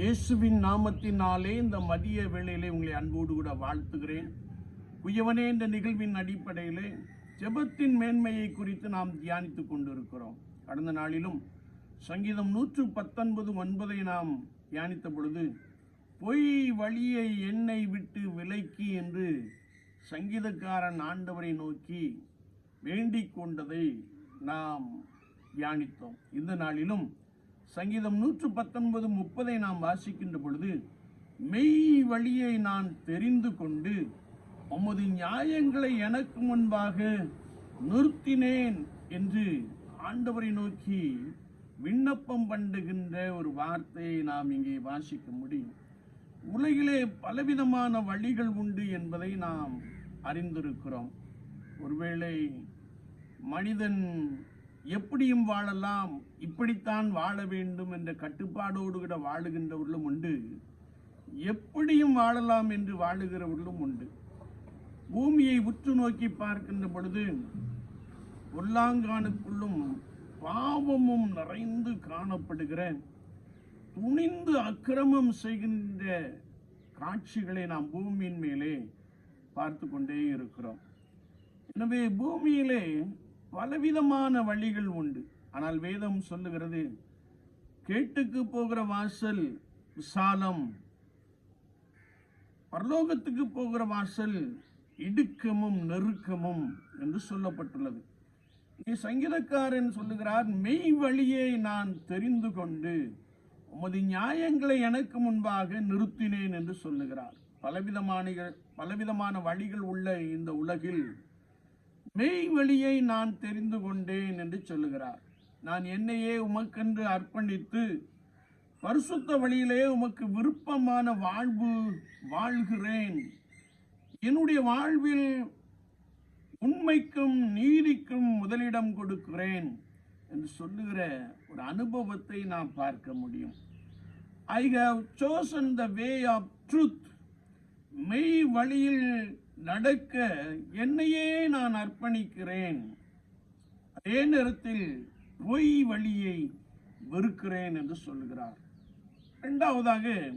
இயேசுவின் நாமத்தினாலே இந்த மதிய வேளையிலே உங்களை அன்போடு கூட வாழ்த்துகிறேன். குயவனே இந்த நிகழ்வின் அடிப்படையிலே ஜெபத்தின் மேன்மையை குறித்து நாம் தியானித்துக் கொண்டிருக்கிறோம். கடந்த நாளிலும் சங்கீதம் நூற்று பத்தொன்பது ஒன்பதை நாம் தியானித்த பொழுது பொய் வழியை என்னை விட்டு விலக்கி என்று சங்கீதக்காரன் ஆண்டவரை நோக்கி வேண்டிக் கொண்டதை நாம் தியானித்தோம். இந்த நாளிலும் சங்கீதம் நூற்று பத்தொன்பது முப்பதை நாம் வாசிக்கின்ற பொழுது மெய் வழியை நான் தெரிந்து கொண்டு உமது நியாயங்களை எனக்கு முன்பாக நிறுத்தினேன் என்று ஆண்டவரை நோக்கி விண்ணப்பம் பண்ணுகின்ற ஒரு வார்த்தையை நாம் இங்கே வாசிக்க முடியும். உலகிலே பலவிதமான வழிகள் உண்டு என்பதை நாம் அறிந்திருக்கிறோம். ஒருவேளை மனிதன் எப்படியும் வாழலாம் இப்படித்தான் வாழ வேண்டும் என்ற கட்டுப்பாடோடு கூட வாழுகின்றவர்களும் உண்டு. எப்படியும் வாழலாம் என்று வாழுகிறவர்களும் உண்டு. பூமியை உற்று நோக்கி பார்க்கின்ற பொழுது உள்ளாங்கானுக்குள்ளும் பாவமும் நிறைந்து காணப்படுகிற துணிந்து அக்கிரமம் செய்கின்ற காட்சிகளை நாம் பூமியின் மேலே பார்த்து கொண்டே இருக்கிறோம். எனவே பூமியிலே பலவிதமான வழிகள் உண்டு. ஆனால் வேதம் சொல்லுகிறது கேட்டுக்கு போகிற வாசல் விசாலம் பரலோகத்துக்கு போகிற வாசல் இடுக்கமும் நெருக்கமும் என்று சொல்லப்பட்டுள்ளது. இங்கே சங்கீதக்காரன் சொல்லுகிறார் மெய் வழியை நான் தெரிந்து கொண்டு உமது நியாயங்களை எனக்கு முன்பாக நிறுத்தினேன் என்று சொல்லுகிறார். பலவிதமான பலவிதமான வழிகள் உள்ள இந்த உலகில் மெய் வழியை நான் தெரிந்து கொண்டேன் என்று சொல்லுகிறார். நான் என்னையே உமக்கென்று அர்ப்பணித்து பரிசுத்த வழியிலே உமக்கு விருப்பமான வாழ்வு வாழ்கிறேன். என்னுடைய வாழ்வில் உண்மைக்கும் நீதிக்கும் முதலிடம் கொடுக்கிறேன் என்று சொல்லுகிற ஒரு அனுபவத்தை நாம் பார்க்க முடியும். I have chosen the way of truth மெய் வழியில் நடக்க என்னையே நான் அர்ப்பணிக்கிறேன். அதே நேரத்தில் பொய் வழியை வெறுக்கிறேன் என்று சொல்லுகிறார். இரண்டாவதாக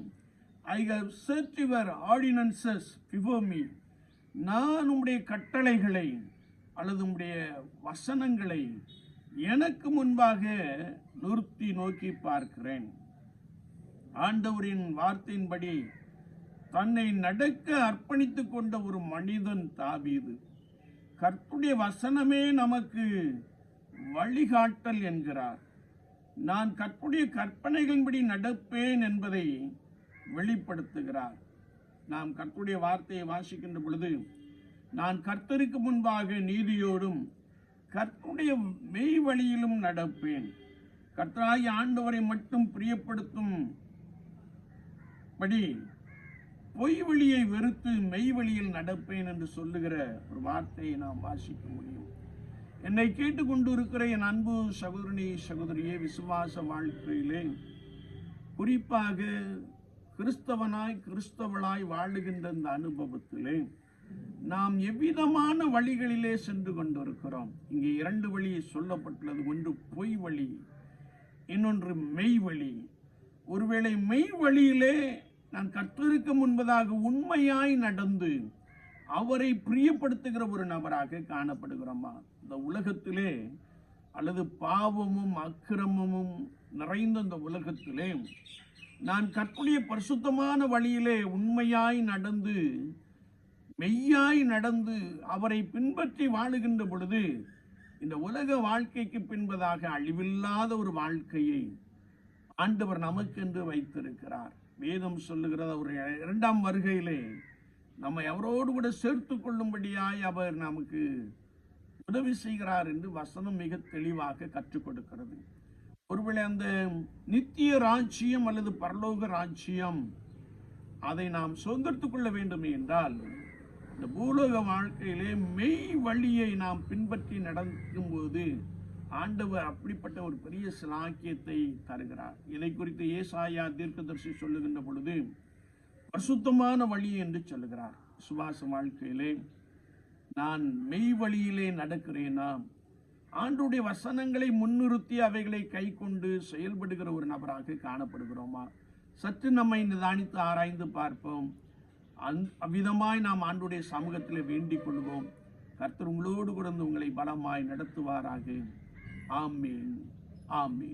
I have set your ordinances before me நான் உடைய கட்டளைகளை அல்லது உடைய வசனங்களை எனக்கு முன்பாக நிறுத்தி நோக்கி பார்க்கிறேன். ஆண்டவரின் வார்த்தையின்படி தன்னை நடக்க அர்ப்பணித்துக் கொண்ட ஒரு மனிதன் தாவீது. கற்புடைய வசனமே நமக்கு வழிகாட்டல் என்கிறார். நான் கற்புடைய கற்பனைகளின்படி நடப்பேன் என்பதை வெளிப்படுத்துகிறார். நாம் கற்புடைய வார்த்தையை வாசிக்கின்ற பொழுது நான் கர்த்தருக்கு முன்பாக நீதியோடும் கற்புடைய மெய் வழியிலும் நடப்பேன். கர்த்தராகி ஆண்டவரை மட்டும் பிரியப்படுத்தும் படி பொய் வழியை வெறுத்து மெய் வழியில் நடப்பேன் என்று சொல்லுகிற ஒரு வார்த்தையை நாம் வாசிக்க முடியும். என்னை கேட்டுக்கொண்டு இருக்கிற என் அன்பு சகோதரனி சகோதரியே விசுவாச வாழ்க்கையிலே குறிப்பாக கிறிஸ்தவனாய் கிறிஸ்தவளாய் வாழுகின்ற இந்த அனுபவத்திலே நாம் எவ்விதமான வழிகளிலே சென்று கொண்டிருக்கிறோம்? இங்கே இரண்டு வழி சொல்லப்பட்டுள்ளது. ஒன்று பொய் வழி இன்னொன்று மெய் வழி ஒருவேளை மெய் வழியிலே நான் கர்த்தருக்கு முன்பதாக உண்மையாய் நடந்து அவரை பிரியப்படுத்துகிற ஒரு நபராக காணப்படுகிறோமா? இந்த உலகத்திலே அல்லது பாவமும் அக்கிரமமும் நிறைந்த இந்த உலகத்திலே நான் கற்புடைய பரிசுத்தமான வழியிலே உண்மையாய் நடந்து மெய்யாய் நடந்து அவரை பின்பற்றி வாழுகின்ற பொழுது இந்த உலக வாழ்க்கைக்கு பின்பதாக அழிவில்லாத ஒரு வாழ்க்கையை ஆண்டவர் நமக்கென்று வைத்திருக்கிறார். வேதம் சொல்லுகிறது அவர் இரண்டாம் வருகையிலே நம்ம எவரோடு கூட சேர்த்து கொள்ளும்படியாய் அவர் நமக்கு உதவி செய்கிறார் என்று வசனம் மிக தெளிவாக கற்றுக் கொடுக்கிறது. ஒருவேளை அந்த நித்திய ராஜ்யம் அல்லது பரலோக ராஜ்யம் அதை நாம் சுதந்திரத்துக் கொள்ள வேண்டும் என்றால் இந்த பூலோக வாழ்க்கையிலே மெய் வழியை நாம் பின்பற்றி நடக்கும்போது ஆண்டவர் அப்படிப்பட்ட ஒரு பெரிய சிலாக்கியத்தை தருகிறார். இதை குறித்து ஏசாயா தீர்க்கதர்சி சொல்லுகின்ற பொழுது பரிசுத்தமான வழி என்று சொல்லுகிறார். சுவாச வாழ்க்கையிலே நான் மெய் வழியிலே நடக்கிறேனா? ஆண்டுடைய வசனங்களை முன்னிறுத்தி அவைகளை கை கொண்டு செயல்படுகிற ஒரு நபராக காணப்படுகிறோமா? சற்று நம்மை நிதானித்து ஆராய்ந்து பார்ப்போம். அந் அவ்விதமாய் நாம் ஆண்டுடைய சமூகத்தில் வேண்டிக் கொள்வோம். கர்த்தர் உங்களோடு கூட உங்களை பலமாய் நடத்துவாராக. Amém. Amém.